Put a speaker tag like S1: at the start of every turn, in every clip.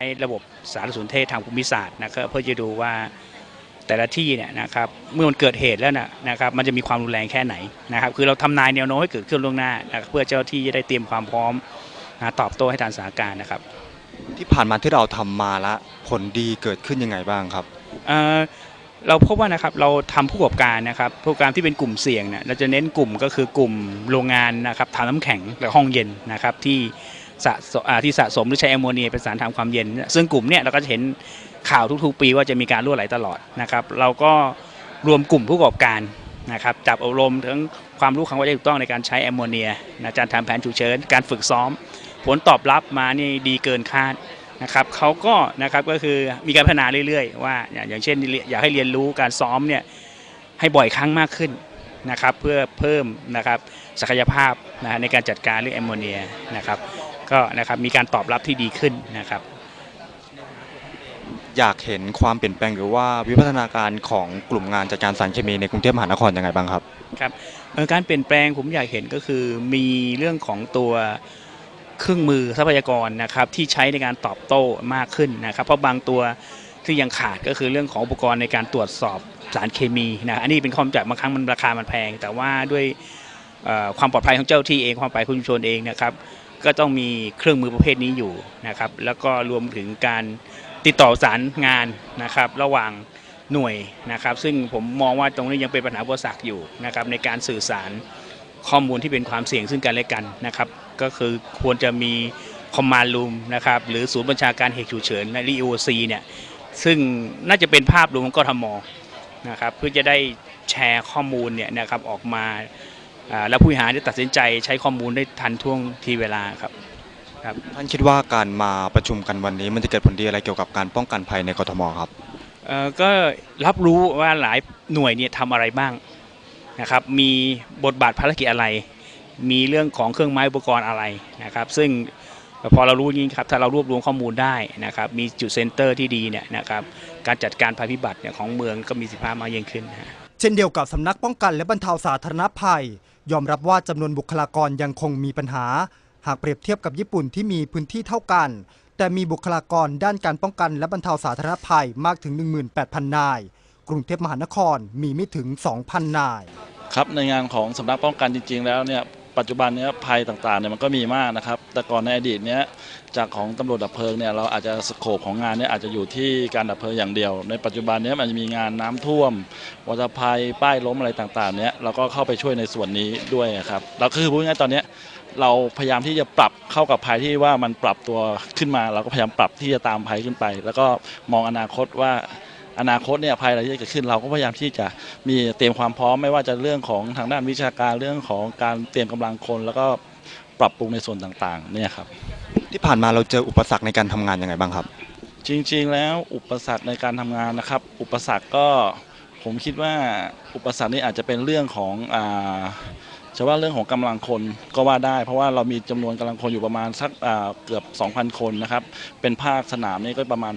S1: ใช้ระบบสารสนเทศทางภูมิศาสตร์นะครับเพื่อจะดูว่าแต่ละที่เนี่ยนะครับเมื่อมันเกิดเหตุแล้วนะนะครับมันจะมีความรุนแรงแค่ไหนนะครับคือเราทำนายแนวโน้มให้เกิดขึ้นล่วงหน้านะครับเพื่อเจ้าที่จะได้เตรียมความพร้อมนะตอบโต้ให้ทันสถานการณ์นะครับ
S2: ที่ผ่านมาที่เราทำมาละผลดีเกิดขึ้นยังไงบ้างครับ
S1: เอ่อเราพบว่านะครับเราทำผู้ประกอบการนะครับผู้ประกอบการที่เป็นกลุ่มเสี่ยงเนี่ยเราจะเน้นกลุ่มก็คือกลุ่มโรงงานนะครับทำน้ำแข็งและห้องเย็นนะครับที่ สะสมที่สะสมหรือใช้แอมโมเนียเป็นสารทำความเย็น ซึ่งกลุ่มเนี่ยเราก็จะเห็นข่าวทุกๆ ปีว่าจะมีการรั่วไหลตลอดนะครับ เราก็รวมกลุ่มผู้ประกอบการนะครับจับอบรมถึงความรู้ความเข้าใจถูกต้องในการใช้แอมโมเนียนะการทำแผนฉุกเฉินการฝึกซ้อม ผลตอบรับมานี่ดีเกินคาดนะครับเขาก็นะครับก็คือมีการพัฒนาเรื่อยๆ ว่าอย่างเช่นอยากให้เรียนรู้การซ้อมเนี่ยให้บ่อยครั้งมากขึ้นนะครับเพื่อเพิ่มนะครับศักยภาพนะในการจัดการเรื่องแอมโมเนียนะครับ ก็นะครับมีการตอบรับที่ดีขึ้นนะครับ
S2: อยากเห็นความเปลี่ยนแปลงหรือว่าวิวัฒนาการของกลุ่มงานจัดการสารเคมีในกรุงเทพมหานครยังไงบ้างครับ
S1: เอ่อการเปลี่ยนแปลงผมอยากเห็นก็คือมีเรื่องของตัวเครื่องมือทรัพยากรนะครับที่ใช้ในการตอบโต้มากขึ้นนะครับ เพราะบางตัวที่ยังขาดก็คือเรื่องของอุปกรณ์ในการตรวจสอบสารเคมีนะอันนี้เป็นข้อจำกัดบางครั้งมันราคามันแพง แต่ว่าด้วยเอ่อความปลอดภัยของเจ้าที่เองความปลอดภัยของชุมชนเองนะครับ ก็ต้องมีเครื่องมือประเภทนี้อยู่นะครับ แล้วก็รวมถึงการติดต่อสารงานนะครับ ระหว่างหน่วยนะครับ ซึ่งผมมองว่าตรงนี้ยังเป็นปัญหาอุปสรรคอยู่นะครับ ในการสื่อสารข้อมูลที่เป็นความเสี่ยงซึ่งกันและกันนะครับ ก็คือควรจะมีคอมมานด์รูมนะครับหรือศูนย์บัญชาการเหตุฉุกเฉินใน EOC เนี่ยซึ่งน่าจะเป็นภาพรวมของกทมนะครับเพื่อจะได้แชร์ข้อมูลเนี่ยนะครับออกมา แล้วผู้บริหารจะตัดสินใจใช้ข้อมูลได้ทันท่วงทีเวลาครับ
S2: ท่านคิดว่าการมาประชุมกันวันนี้มันจะเกิดผลดีอะไรเกี่ยวกับการป้องกันภัยในกทมครับ
S1: เอ่อก็รับรู้ว่าหลายหน่วยเนี่ยทำอะไรบ้างนะครับมีบทบาทภารกิจอะไร มีเรื่องของเครื่องไม้อุปกรณ์อะไรนะครับ ซึ่งพอเรารู้อย่างนี้ครับถ้าเรารวบรวมข้อมูลได้นะครับมีจุดเซ็นเตอร์ที่ดีเนี่ยนะครับการจัดการภัยพิบัติเนี่ยของเมืองก็มีประสิทธิภาพมากยิ่งขึ้นนะฮะ
S3: เช่นเดียวกับสำนักป้องกันและบรรเทาสาธารณภัย ยอมรับว่าจำนวนบุคลากรยังคงมีปัญหา หากเปรียบเทียบกับญี่ปุ่นที่มีพื้นที่เท่ากัน แต่มีบุคลากรด้านการป้องกันและบรรเทาสาธารณภัยมากถึง 18,000 นาย กรุงเทพมหานครมีไม่ถึง 2,000 นาย
S4: ครับในงานของสำนักป้องกันจริง ๆ แล้วเนี่ย ปัจจุบันเนี้ยภัยต่างๆเนี่ยมันก็มีมากนะครับ แต่ก่อนในอดีตเนี้ยจากของตำรวจดับเพลิงเนี่ยเราอาจจะสโคปของงานเนี่ยอาจจะอยู่ที่การดับเพลิงอย่างเดียว ในปัจจุบันเนี้ยมันจะมีงานน้ำท่วมวัฏภัยป้ายล้มอะไรต่างๆเนี้ยเราก็เข้าไปช่วยในส่วนนี้ด้วยครับเราคือพูดง่ายๆตอนเนี้ยเราพยายามที่จะปรับเข้ากับภัยที่ว่ามันปรับตัวขึ้นมา เราก็พยายามปรับที่จะตามภัยขึ้นไป แล้วก็มองอนาคตว่า อนาคตเนี่ยภัยอะไรที่จะเกิดขึ้นเราก็พยายามที่จะมีเตรียมความพร้อมไม่ว่าจะเรื่องของทางด้านวิชาการเรื่องของการเตรียมกำลังคนแล้วก็ปรับปรุงในส่วนต่างๆเนี่ยครับ
S2: ที่ผ่านมาเราเจออุปสรรคในการทำงานยังไงบ้างครับ
S4: จริงๆ แล้วอุปสรรคในการทำงานนะครับ อุปสรรคก็ผมคิดว่าอุปสรรคนี้อาจจะเป็นเรื่องของอ่า จะว่าเรื่องของกำลังคนก็ว่าได้ เพราะว่าเรามีจำนวนกำลังคนอยู่ประมาณสักเกือบ 2,000 คนนะครับ เป็นภาคสนามนี่ก็ประมาณ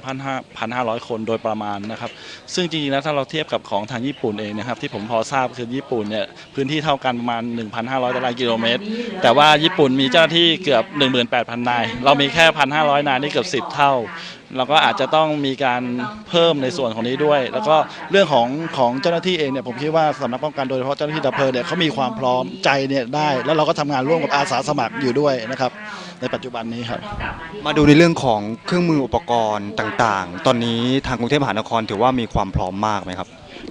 S4: 1,500คนโดยประมาณนะครับ ซึ่งจริงๆแล้วถ้าเราเทียบกับของทางญี่ปุ่นเองนะครับ ที่ผมพอทราบคือญี่ปุ่นเนี่ยพื้นที่เท่ากันประมาณ 1,500 ตารางกิโลเมตร แต่ว่าญี่ปุ่นมีเจ้าหน้าที่เกือบ 18,000 นาย เรามีแค่ 1,500 นายนี่เกือบ 10 เท่า เราก็อาจจะต้องมีการเพิ่มในส่วนของนี้ด้วย แล้วก็เรื่องของของเจ้าหน้าที่เองเนี่ยผมคิดว่าสำนักป้องกันโดยเฉพาะเจ้าหน้าที่ดับเพลิงเนี่ยเขามีความพร้อมใจเนี่ยได้ แล้วเราก็ทำงานร่วมกับอาสาสมัครอยู่ด้วยนะครับ ในปัจจุบันนี้ครับ
S2: มาดูในเรื่องของเครื่องมืออุปกรณ์ต่างๆ ตอนนี้ทางกรุงเทพมหานครถือว่ามีความพร้อมมากไหมครับ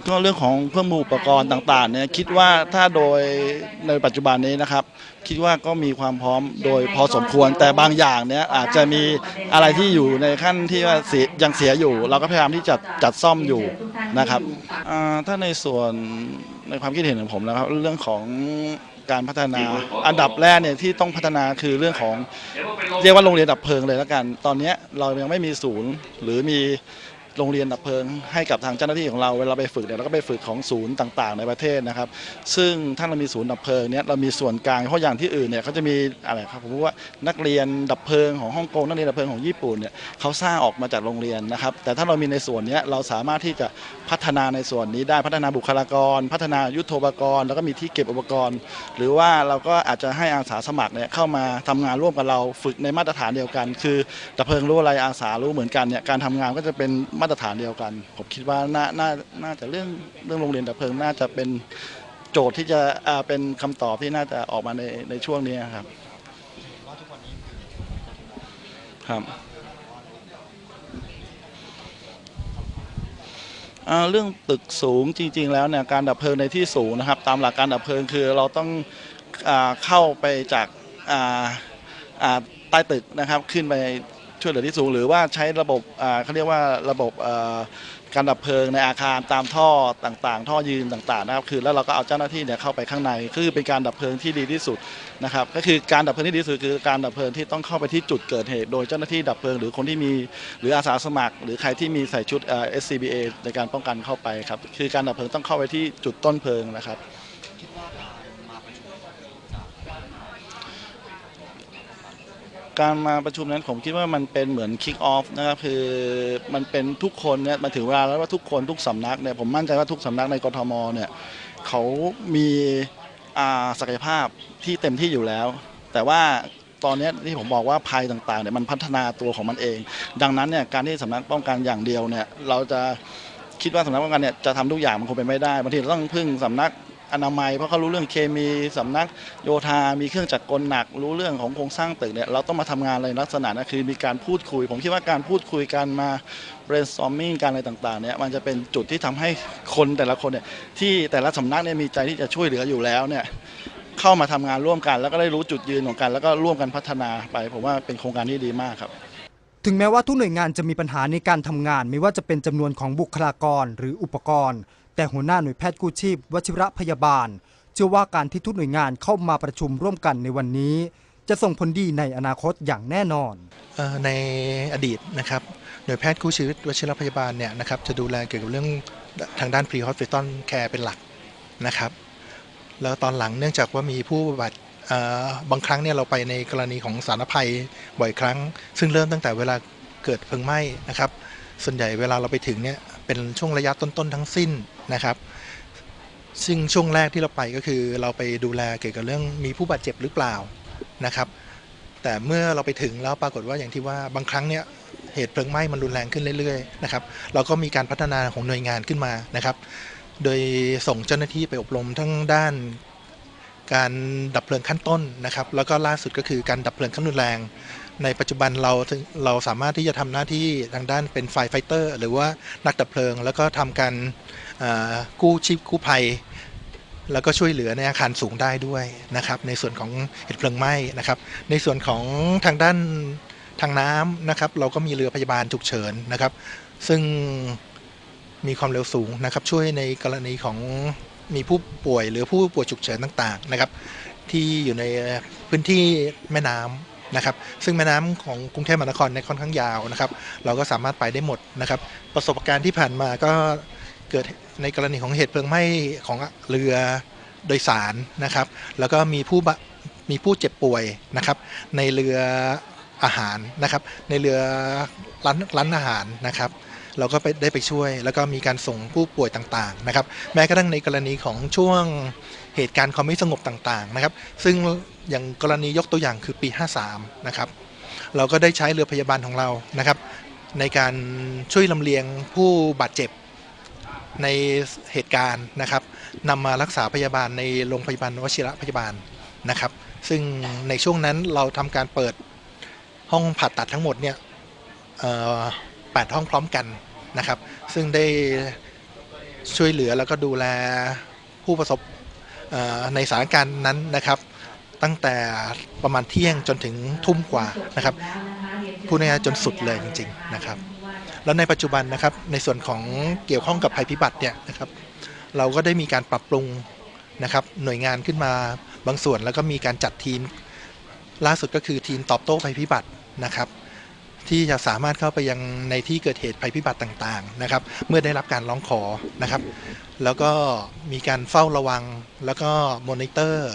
S4: ก็เรื่องของเครื่องมืออุปกรณ์ต่างๆเนี่ยคิดว่าถ้าโดยในปัจจุบันนี้นะครับ คิดว่าก็มีความพร้อมโดยพอสมควรแต่บางอย่างเนี่ยอาจจะมีอะไรที่อยู่ในขั้นที่ว่าเสียยังเสียอยู่ เราก็พยายามที่จะจัดซ่อมอยู่นะครับถ้าในส่วนในความคิดเห็นของผมนะครับ เรื่องของการพัฒนาอันดับแรกเนี่ยที่ต้องพัฒนาคือเรื่องของเรียกว่าโรงเรียนดับเพลิงเลยแล้วกัน ตอนนี้เรายังไม่มีศูนย์หรือมี โรงเรียนดับเพลิงให้กับทางเจ้าหน้าที่ของเราเวลาไปฝึกเนี่ยเราก็ไปฝึกของศูนย์ต่างๆ ในประเทศนะครับ ซึ่งถ้าเรามีศูนย์ดับเพลิงเนี่ยเรามีส่วนกลางเพราะอย่างที่อื่นเนี่ยเขาจะมีอะไรครับผมว่านักเรียนดับเพลิงของฮ่องกงนักเรียนดับเพลิงของญี่ปุ่นเนี่ยเขาสร้างออกมาจากโรงเรียนนะครับ แต่ถ้าเรามีในส่วนนี้เราสามารถที่จะพัฒนาในส่วนนี้ได้พัฒนาบุคลากร พัฒนายุทโธปกรณ์ แล้วก็มีที่เก็บอุปกรณ์ หรือว่าเราก็อาจจะให้อาสาสมัครเนี่ยเข้ามาทำงานร่วมกับเราฝึกในมาตรฐานเดียวกัน คือดับเพลิงรู้อะไรอาสารู้เหมือนกันเนี่ยการทำงานก็จะเป็นมาตรฐานเดียวกัน ผมคิดว่าน่าน่าน่าจะเรื่องเรื่องโรงเรียนดับเพลิงน่าจะเป็นโจทย์ที่จะอ่าเป็นคำตอบที่น่าจะออกมาในในช่วงนี้ครับครับเรื่องตึกสูงจริง ๆ แล้วเนี่ยการดับเพลิงในที่สูงนะครับ ตามหลักการดับเพลิงคือเราต้องอเข้าไปจากใต้ตึกนะครับ ขึ้นไป ช่วยเหลือที่สูง หรือว่าใช้ระบบเขาเรียกว่าระบบการดับเพลิงในอาคารตามท่อต่างๆ ท่อยืนต่างๆนะครับคือแล้วเราก็เอาเจ้าหน้าที่เนี่ยเข้าไปข้างในคือเป็นการดับเพลิงที่ดีที่สุดนะครับก็คือการดับเพลิงที่ดีที่สุดคือการดับเพลิงที่ต้องเข้าไปที่จุดเกิดเหตุ โดยเจ้าหน้าที่ดับเพลิง หรือคนที่มีหรืออาสาสมัคร หรือใครที่มีใส่ชุด SCBA ในการป้องกันเข้าไปครับคือการดับเพลิงต้องเข้าไปที่จุดต้นเพลิงนะครับ การมาประชุมนั้นผมคิดว่ามันเป็นเหมือนคิกออฟนะครับคือมันเป็นทุกคนเนี่ยมาถึงเวลาแล้วว่าทุกคนทุกสำนักเนี่ยผมมั่นใจว่าทุกสำนักในกทมเนี่ยเขามีอาศักยภาพที่เต็มที่อยู่แล้ว แต่ว่าตอนนี้ที่ผมบอกว่าภัยต่างๆเนี่ยมันพัฒนาตัวของมันเอง ดังนั้นเนี่ยการที่สำนักป้องกันอย่างเดียวเนี่ยเราจะคิดว่าสำนักป้องกันเนี่ยจะทำทุกอย่างมันคงเป็นไม่ได้บางทีเราต้องพึ่งสำนัก อนามัย เพราะเขารู้เรื่องเคมีสำนักโยธา มีเครื่องจักรกลหนัก รู้เรื่องของโครงสร้างตึกเนี่ยเราต้องมาทำงานอะไรลักษณะนั้นคือมีการพูดคุย ผมคิดว่าการพูดคุยกันมา brainstorming การอะไรต่างๆเนี่ยมันจะเป็นจุดที่ทำให้คนแต่ละคนเนี่ยที่แต่ละสำนักเนี่ยมีใจที่จะช่วยเหลืออยู่แล้วเนี่ยเข้ามาทำงานร่วมกัน แล้วก็ได้รู้จุดยืนของกัน แล้วก็ร่วมกันพัฒนาไป ผมว่าเป็นโครงการที่ดีมากครับ
S3: ถึงแม้ว่าทุกหน่วยงานจะมีปัญหาในการทำงาน ไม่ว่าจะเป็นจำนวนของบุคลากรหรืออุปกรณ์ แต่หัวหน้าหน่วยแพทย์กู้ชีพวชิระพยาบาล เชื่อว่าการที่ทุกหน่วยงานเข้ามาประชุมร่วมกันในวันนี้ จะส่งผลดีในอนาคตอย่างแน่นอน
S5: ในอดีตนะครับหน่วยแพทย์กู้ชีวิตวชิรพยาบาลเนี่ยนะครับจะดูแลเกี่ยวกับเรื่องทางด้าน pre hospital care เป็นหลักนะครับแล้วตอนหลังเนื่องจากว่ามีผู้บาดเอ่อบางครั้งเนี่ยเราไปในกรณีของสารภัยบ่อยครั้ง ซึ่งเริ่มตั้งแต่เวลาเกิดเพลิงไหม้นะครับส่วนใหญ่เวลาเราไปถึงเนี่ย เป็นช่วงระยะต้นๆทั้งสิ้นนะครับ ซึ่งช่วงแรกที่เราไปก็คือเราไปดูแลเกี่ยวกับเรื่องมีผู้บาดเจ็บหรือเปล่านะครับ แต่เมื่อเราไปถึงแล้วปรากฏว่าอย่างที่ว่าบางครั้งเนี่ยเหตุเพลิงไหม้มันรุนแรงขึ้นเรื่อยๆนะครับเราก็มีการพัฒนาของหน่วยงานขึ้นมานะครับ โดยส่งเจ้าหน้าที่ไปอบรมทั้งด้านการดับเพลิงขั้นต้นนะครับ แล้วก็ล่าสุดก็คือการดับเพลิงขั้นรุนแรง ในปัจจุบันเราเราสามารถที่จะทำหน้าที่ทางด้านเป็นไฟไฟเตอร์ หรือว่านักดับเพลิง แล้วก็ทำการกู้ชีพกู้ภัย แล้วก็ช่วยเหลือในอาคารสูงได้ด้วยนะครับ ในส่วนของเหตุเพลิงไหม้นะครับ ในส่วนของทางด้านทางน้ำนะครับ เราก็มีเรือพยาบาลฉุกเฉินนะครับ ซึ่งมีความเร็วสูงนะครับ ช่วยในกรณีของมีผู้ป่วยหรือผู้ป่วยฉุกเฉินต่าง ๆ นะครับ ที่อยู่ในพื้นที่แม่น้ำ นะครับซึ่งแม่น้ำของกรุงเทพมหานครเนี่ยค่อนข้างยาวนะครับ เราก็สามารถไปได้หมดนะครับ ประสบการณ์ที่ผ่านมาก็เกิดในกรณีของเหตุเพลิงไหม้ของเรือโดยสารนะครับ แล้วก็มีผู้มีผู้เจ็บป่วยนะครับ ในเรืออาหารนะครับ ในเรือร้านร้านอาหารนะครับ เราก็ไปได้ไปช่วย แล้วก็มีการส่งผู้ป่วยต่างๆนะครับ แม้กระทั่งในกรณีของช่วงเหตุการณ์ความไม่สงบต่างๆนะครับ ซึ่งอย่างกรณียกตัวอย่างคือปี 53 นะครับ เราก็ได้ใช้เรือพยาบาลของเรานะครับ ในการช่วยลำเลียงผู้บาดเจ็บในเหตุการณ์นะครับนำมารักษาพยาบาลในโรงพยาบาลวชิระพยาบาลนะครับ ซึ่งในช่วงนั้นเราทำการเปิดห้องผ่าตัดทั้งหมดเนี่ยแปดห้องพร้อมกัน นะครับ ซึ่งได้ช่วยเหลือแล้วก็ดูแลผู้ประสบในสถานการณ์นั้นนะครับ ตั้งแต่ประมาณเที่ยงจนถึงทุ่มกว่านะครับพูดง่ายจนสุดเลยจริง ๆนะครับ แล้วในปัจจุบันนะครับในส่วนของเกี่ยวข้องกับภัยพิบัติเนี่ยนะครับ เราก็ได้มีการปรับปรุงนะครับ หน่วยงานขึ้นมาบางส่วนแล้วก็มีการจัดทีมล่าสุดก็คือทีมตอบโต้ภัยพิบัตินะครับ ที่จะสามารถเข้าไปยังในที่เกิดเหตุภัยพิบัติต่างๆนะครับเมื่อได้รับการร้องขอนะครับ แล้วก็มีการเฝ้าระวังแล้วก็มอนิเตอร์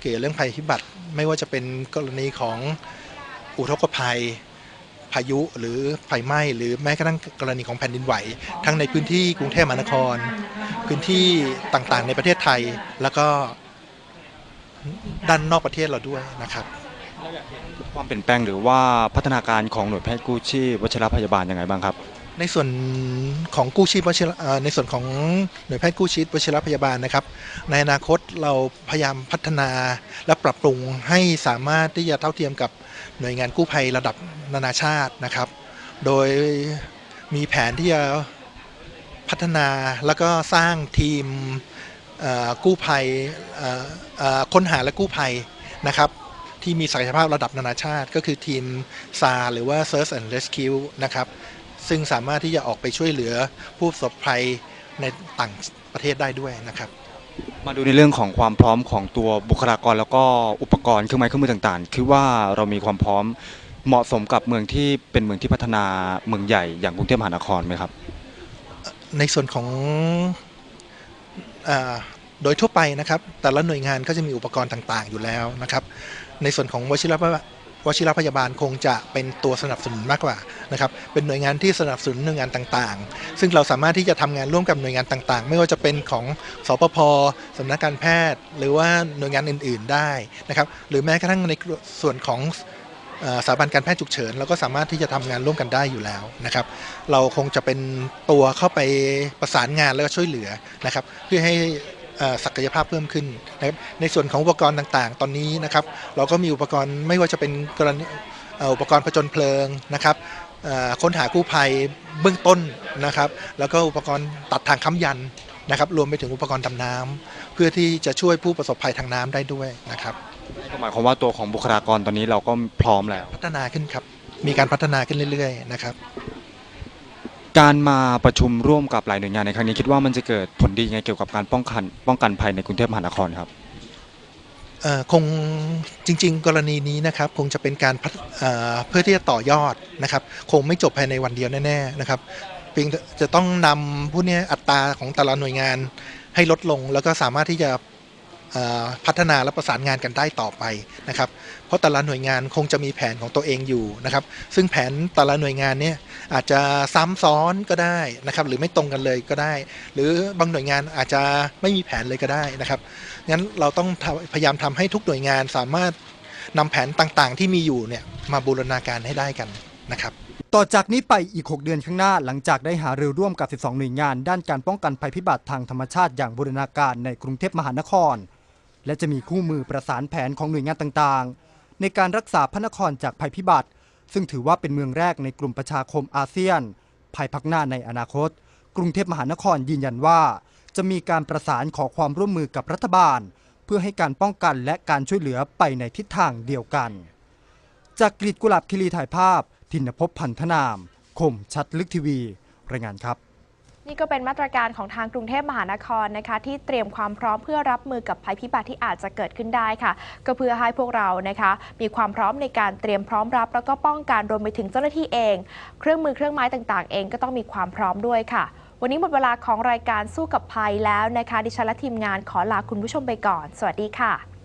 S5: เกี่ยวกับเรื่องภัยพิบัติ ไม่ว่าจะเป็นกรณีของอุทกภัยพายุหรือไฟไหม้หรือแม้กระทั่งกรณีของแผ่นดินไหว ทั้งในพื้นที่กรุงเทพมหานคร พื้นที่ต่างๆ ในประเทศไทย แล้วก็ด้านนอกประเทศเราด้วยนะครับ
S2: ความเปลี่ยนแปลงหรือว่าพัฒนาการของหน่วยแพทย์กู้ชีพวชิรพยาบาลยังไงบ้างครับ
S5: ในส่วนของกู้ชีพวชิรเอ่อในส่วนของหน่วยแพทย์กู้ชีพวชิรพยาบาลนะครับ ในอนาคตเราพยายามพัฒนาและปรับปรุงให้สามารถที่จะเท่าเทียมกับหน่วยงานกู้ภัยระดับนานาชาตินะครับ โดยมีแผนที่จะพัฒนาแล้วก็สร้างทีมเอ่อกู้ภัยเอ่อเอ่อค้นหาและกู้ภัยนะครับ ที่มีศักยภาพระดับนานาชาติ ก็คือทีมซาหรือว่า Search and Rescue นะครับซึ่งสามารถที่จะออกไปช่วยเหลือผู้ประสบภัยในต่างประเทศได้ด้วยนะครับ
S2: มาดูในเรื่องของความพร้อมของตัวบุคลากรแล้วก็อุปกรณ์เครื่องไม้เครื่องมือต่างๆ คือว่าเรามีความพร้อมเหมาะสมกับเมืองที่เป็นเมืองที่พัฒนาเมืองใหญ่อย่างกรุงเทพมหานครไหมครับ
S5: ในส่วนของอาโดยทั่วไปนะครับ แต่ละหน่วยงานก็จะมีอุปกรณ์ต่างๆ อยู่แล้วนะครับ ในส่วนของวชิรพยวชิรพยาบาลคงจะเป็นตัวสนับสนุนมากกว่านะครับ เป็นหน่วยงานที่สนับสนุนหน่วยงานต่างๆ ซึ่งเราสามารถที่จะทำงานร่วมกับหน่วยงานต่างๆ ไม่ว่าจะเป็นของสปพสำนักการแพทย์ หรือว่าหน่วยงานอื่น ๆได้นะครับ หรือแม้กระทั่งในส่วนของสถาบันการแพทย์ฉุกเฉินเราก็สามารถที่จะทำงานร่วมกันได้อยู่แล้วนะครับ เราคงจะเป็นตัวเข้าไปประสานงานแล้วก็ช่วยเหลือนะครับ เพื่อให้ ศักยภาพเพิ่มขึ้นนะครับในส่วนของอุปกรณ์ต่างๆ ตอนนี้นะครับ เราก็มีอุปกรณ์ไม่ว่าจะเป็นกรณีเอ่ออุปกรณ์ผจญเพลิงนะครับเอ่อค้นหากู้ภัยเบื้องต้นนะครับ แล้วก็อุปกรณ์ตัดทางค้ำยันนะครับ รวมไปถึงอุปกรณ์ดำน้ำเพื่อที่จะช่วยผู้ประสบภัยทางน้ำได้ด้วยนะครับ
S2: ก็หมายความว่าตัวของบุคลากรตอนนี้เราก็พร้อมแล้ว
S5: พัฒนาขึ้นครับ มีการพัฒนาขึ้นเรื่อย ๆ นะครับ
S2: การมาประชุมร่วมกับหลายหน่วยงานในครั้งนี้คิดว่ามันจะเกิดผลดียังไงเกี่ยวกับการป้องกันป้องกันภัยในกรุงเทพมหานครครับ
S5: คงจริง ๆ กรณีนี้นะครับคงจะเป็นการพเเพื่อที่จะต่อยอดนะครับ คงไม่จบภายในวันเดียวแน่ๆนะครับเพียงจะต้องนำผู้นี้อัตราของแต่ละหน่วยงานให้ลดลง แล้วก็สามารถที่จะ พัฒนาและประสานงานกันได้ต่อไปนะครับ เพราะแต่ละหน่วยงานคงจะมีแผนของตัวเองอยู่นะครับ ซึ่งแผนแต่ละหน่วยงานเนี่ยอาจจะซ้ำซ้อนก็ได้นะครับ หรือไม่ตรงกันเลยก็ได้ หรือบางหน่วยงานอาจจะไม่มีแผนเลยก็ได้นะครับ งั้นเราต้องพยายามทำให้ทุกหน่วยงานสามารถนำแผนต่างๆ ที่มีอยู่เนี่ยมาบูรณาการให้ได้กันนะครับ
S3: ต่อจากนี้ไปอีก 6 เดือนข้างหน้าหลังจากได้หารือร่วมกับ 12 หน่วยงาน ด้านการป้องกันภัยพิบัติทางธรรมชาติอย่างบูรณาการในกรุงเทพมหานคร และจะมีคู่มือประสานแผนของหน่วยงานต่างๆ ในการรักษาพระนครจากภัยพิบัติ ซึ่งถือว่าเป็นเมืองแรกในกลุ่มประชาคมอาเซียน ภายภาคหน้าในอนาคต กรุงเทพมหานครยืนยันว่า จะมีการประสานขอความร่วมมือกับรัฐบาล เพื่อให้การป้องกันและการช่วยเหลือไปในทิศทางเดียวกัน จากกรีดกุหลาบคิรีถ่ายภาพ ทินภพพันธนาม คมชัดลึกทีวี รายงานครับ
S6: นี่ก็เป็นมาตรการของทางกรุงเทพมหานครนะคะ ที่เตรียมความพร้อมเพื่อรับมือกับภัยพิบัติที่อาจจะเกิดขึ้นได้ค่ะ ก็เพื่อให้พวกเรานะคะ มีความพร้อมในการเตรียมพร้อมรับ แล้วก็ป้องกันรวมไปถึงเจ้าหน้าที่เอง เครื่องมือเครื่องไม้ต่างๆ เองก็ต้องมีความพร้อมด้วยค่ะ วันนี้หมดเวลาของรายการสู้กับภัยแล้วนะคะ ดิฉันและทีมงานขอลาคุณผู้ชมไปก่อน สวัสดีค่ะ